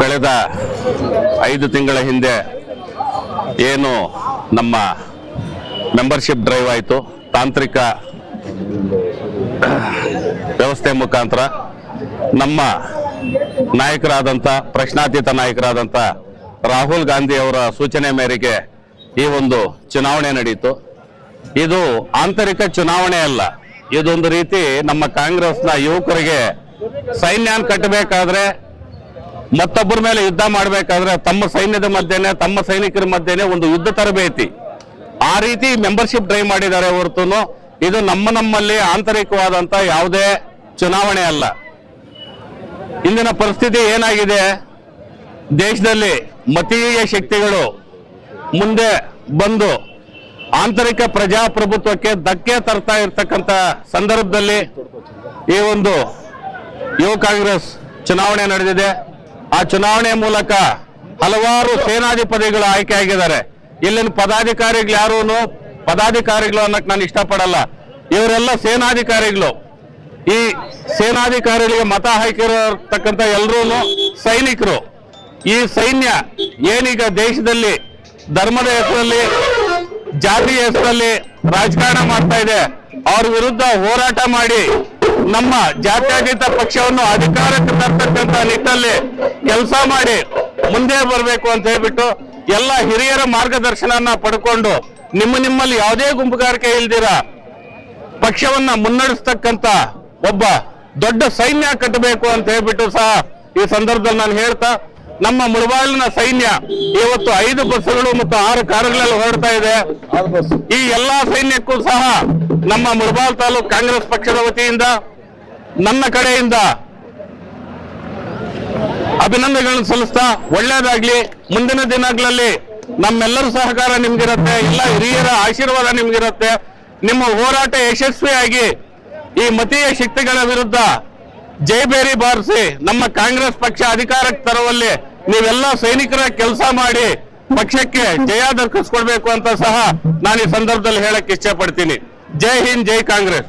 ಕಳೆದ ಐದು ತಿಂಗಳ ಹಿಂದೆ ಏನು ನಮ್ಮ ಮೆಂಬರ್ಶಿಪ್ ಡ್ರೈವ್ ಆಯಿತು. ತಾಂತ್ರಿಕ ವ್ಯವಸ್ಥೆ ಮುಖಾಂತರ ನಮ್ಮ ನಾಯಕರಾದಂಥ, ಪ್ರಶ್ನಾತೀತ ನಾಯಕರಾದಂಥ ರಾಹುಲ್ ಗಾಂಧಿ ಅವರ ಸೂಚನೆ ಮೇರೆಗೆ ಈ ಒಂದು ಚುನಾವಣೆ ನಡೆಯಿತು ಇದು ಆಂತರಿಕ ಚುನಾವಣೆ ಅಲ್ಲ. ಇದೊಂದು ರೀತಿ ನಮ್ಮ ಕಾಂಗ್ರೆಸ್ನ ಯುವಕರಿಗೆ ಸೈನ್ಯಾನ್ ಕಟ್ಟಬೇಕಾದ್ರೆ ಮತ್ತೊಬ್ಬರ ಮೇಲೆ ಯುದ್ಧ ಮಾಡಬೇಕಾದ್ರೆ ತಮ್ಮ ಸೈನ್ಯದ ಮಧ್ಯೆನೆ, ತಮ್ಮ ಸೈನಿಕರ ಮಧ್ಯೆನೆ ಒಂದು ಯುದ್ಧ ತರಬೇತಿ. ಆ ರೀತಿ ಮೆಂಬರ್ಶಿಪ್ ಡ್ರೈವ್ ಮಾಡಿದ್ದಾರೆ ಹೊರತು ಇದು ನಮ್ಮ ನಮ್ಮಲ್ಲಿ ಆಂತರಿಕವಾದಂತ ಯಾವುದೇ ಚುನಾವಣೆ ಅಲ್ಲ. ಇಂದಿನ ಪರಿಸ್ಥಿತಿ ಏನಾಗಿದೆ? ದೇಶದಲ್ಲಿ ಮತೀಯ ಶಕ್ತಿಗಳು ಮುಂದೆ ಬಂದು ಆಂತರಿಕ ಪ್ರಜಾಪ್ರಭುತ್ವಕ್ಕೆ ಧಕ್ಕೆ ತರ್ತಾ ಇರ್ತಕ್ಕಂಥ ಸಂದರ್ಭದಲ್ಲಿ ಈ ಒಂದು ಯುವ ಕಾಂಗ್ರೆಸ್ ಚುನಾವಣೆ ನಡೆದಿದೆ. ಆ ಚುನಾವಣೆ ಮೂಲಕ ಹಲವಾರು ಸೇನಾಧಿಪತಿಗಳು ಆಯ್ಕೆ ಆಗಿದ್ದಾರೆ. ಇಲ್ಲಿನ ಪದಾಧಿಕಾರಿಗಳು ಯಾರೂ ಪದಾಧಿಕಾರಿಗಳು ಅನ್ನಕ್ಕೆ ನಾನು ಇಷ್ಟಪಡಲ್ಲ. ಇವರೆಲ್ಲ ಸೇನಾಧಿಕಾರಿಗಳು. ಈ ಸೇನಾಧಿಕಾರಿಗಳಿಗೆ ಮತ ಹಾಕಿರತಕ್ಕಂಥ ಎಲ್ಲರೂ ಸೈನಿಕರು. ಈ ಸೈನ್ಯ ಏನೀಗ ದೇಶದಲ್ಲಿ ಧರ್ಮದ ಹೆಸರಲ್ಲಿ, ಜಾತಿಯ ಹೆಸರಲ್ಲಿ ರಾಜಕಾರಣ ಮಾಡ್ತಾ ಇದೆ. ಅವ್ರ ವಿರುದ್ಧ ಹೋರಾಟ ಮಾಡಿ ನಮ್ಮ ಜಾತ್ಯಾತೀತ ಪಕ್ಷವನ್ನು ಅಧಿಕಾರಕ್ಕೆ ತರ್ತಕ್ಕಂಥ ನಿಟ್ಟಲ್ಲಿ ಕೆಲಸ ಮಾಡಿ ಮುಂದೆ ಬರಬೇಕು ಅಂತ ಹೇಳ್ಬಿಟ್ಟು ಎಲ್ಲ ಹಿರಿಯರ ಮಾರ್ಗದರ್ಶನ ಪಡ್ಕೊಂಡು ನಿಮ್ಮ ನಿಮ್ಮಲ್ಲಿ ಯಾವುದೇ ಗುಂಪುಗಾರಿಕೆ ಇಲ್ದಿರ ಪಕ್ಷವನ್ನ ಮುನ್ನಡೆಸ್ತಕ್ಕಂತ ಒಬ್ಬ ದೊಡ್ಡ ಸೈನ್ಯ ಕಟ್ಟಬೇಕು ಅಂತ ಹೇಳ್ಬಿಟ್ಟು ಸಹ ಈ ಸಂದರ್ಭದಲ್ಲಿ ನಾನು ಹೇಳ್ತಾ ನಮ್ಮ ಮುಳಬಾಗಿಲಿನ ಸೈನ್ಯ ಇವತ್ತು ಐದು ಬಸ್ಸುಗಳು ಮತ್ತು ಆರು ಕಾರುಗಳಲ್ಲಿ ಹೊರಡ್ತಾ ಇದೆ. ಈ ಎಲ್ಲಾ ಸೈನ್ಯಕ್ಕೂ ಸಹ ನಮ್ಮ ಮುಳಬಾಲ್ ತಾಲೂಕು ಕಾಂಗ್ರೆಸ್ ಪಕ್ಷದ ವತಿಯಿಂದ ನನ್ನ ಕಡೆಯಿಂದ ಅಭಿನಂದನೆಗಳನ್ನು ಸಲ್ಲಿಸ್ತಾ ಒಳ್ಳೇದಾಗ್ಲಿ ಮುಂದಿನ ದಿನಗಳಲ್ಲಿ ನಮ್ಮೆಲ್ಲರ ಸಹಕಾರ ನಿಮ್ಗಿರತ್ತೆ ಎಲ್ಲ ಹಿರಿಯರ ಆಶೀರ್ವಾದ ನಿಮ್ಗಿರತ್ತೆ. ನಿಮ್ಮ ಹೋರಾಟ ಯಶಸ್ವಿಯಾಗಿ ಈ ಮತೀಯ ಶಕ್ತಿಗಳ ವಿರುದ್ಧ ಜೈಬೇರಿ ಬಾರಿಸಿ, ನಮ್ಮ ಕಾಂಗ್ರೆಸ್ ಪಕ್ಷ ಅಧಿಕಾರಕ್ಕೆ ತರುವಲ್ಲಿ ನೀವೆಲ್ಲ ಸೈನಿಕರ ಕೆಲಸ ಮಾಡಿ ಪಕ್ಷಕ್ಕೆ ಜಯ ದೊರಕಿಸ್ಕೊಡ್ಬೇಕು ಅಂತ ಸಹ ನಾನು ಈ ಸಂದರ್ಭದಲ್ಲಿ ಹೇಳಕ್ ಇಷ್ಟಪಡ್ತೀನಿ ಪಡ್ತೀನಿ ಜೈ ಹಿಂದ್, ಜೈ ಕಾಂಗ್ರೆಸ್.